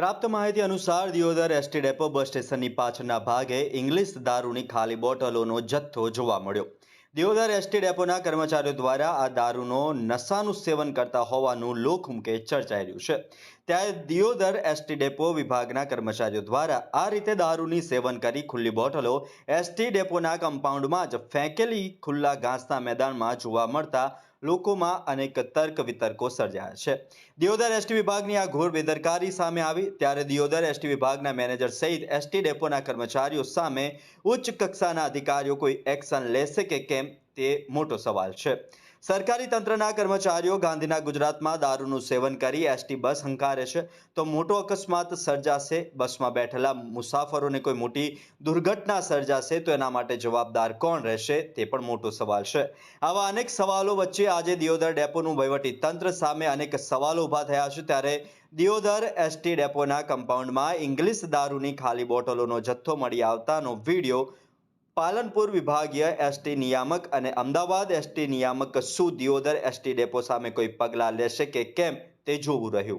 પ્રાપ્ત માહિતી અનુસાર દિયોદર એસટી ડેપો બસ સ્ટેશનની પાછળના ભાગે ઇંગ્લિશ દારૂની ખાલી બોટલોનો જથ્થો જોવા મળ્યો. દિયોદર એસટી ડેપોના કર્મચારીઓ દ્વારા આ દારૂનો નશાનું સેવન કરતા હોવાનું લોકમુખે ચર્ચાઈ રહ્યું છે. ત્યારે દિયોદર એસટી ડેપો વિભાગના કર્મચારીઓ દ્વારા આ રીતે દારૂની સેવન કરી ખુલ્લી બોટલો એસટી ડેપોના કમ્પાઉન્ડમાં જ ફેંકેલી ખુલ્લા ઘાસના મેદાનમાં જોવા મળતા લોકોમાં અનેક તર્ક વિતર્કો સર્જાયા છે. દિયોદર એસટી વિભાગની આ ઘોર બેદરકારી સામે આવી ત્યારે દિયોદર એસટી વિભાગના મેનેજર સહિત એસટી ડેપોના કર્મચારીઓ સામે ઉચ્ચ કક્ષાના અધિકારીઓ કોઈ એક્શન લેશે કે કેમ તે મોટો સવાલ છે. સરકારી તંત્રના કર્મચારીઓ ગાંધીના ગુજરાતમાં દારૂનું સેવન કરી એસટી બસ હંકારે છે. તો મોટો અકસ્માત સર્જાશે, બસમાં બેઠેલા મુસાફરોને કોઈ મોટી દુર્ઘટના સર્જાશે તો એના માટે જવાબદાર કોણ રહેશે તે પણ મોટો સવાલ છે. આવા અનેક સવાલો વચ્ચે આજે દિયોદર ડેપોનું વહીવટી તંત્ર સામે અનેક સવાલો ઊભા થયા છે. ત્યારે દિયોદર એસટી ડેપોના કમ્પાઉન્ડમાં ઇંગ્લિશ દારૂની ખાલી બોટલોનો જથ્થો મળી આવતાનો વીડિયો પાલનપુર વિભાગીય એસટી નિયામક અને અમદાવાદ એસટી નિયામક શું દિયોદર એસટી ડેપો સામે કોઈ પગલાં લેશે કે કેમ તે જોવું રહ્યું.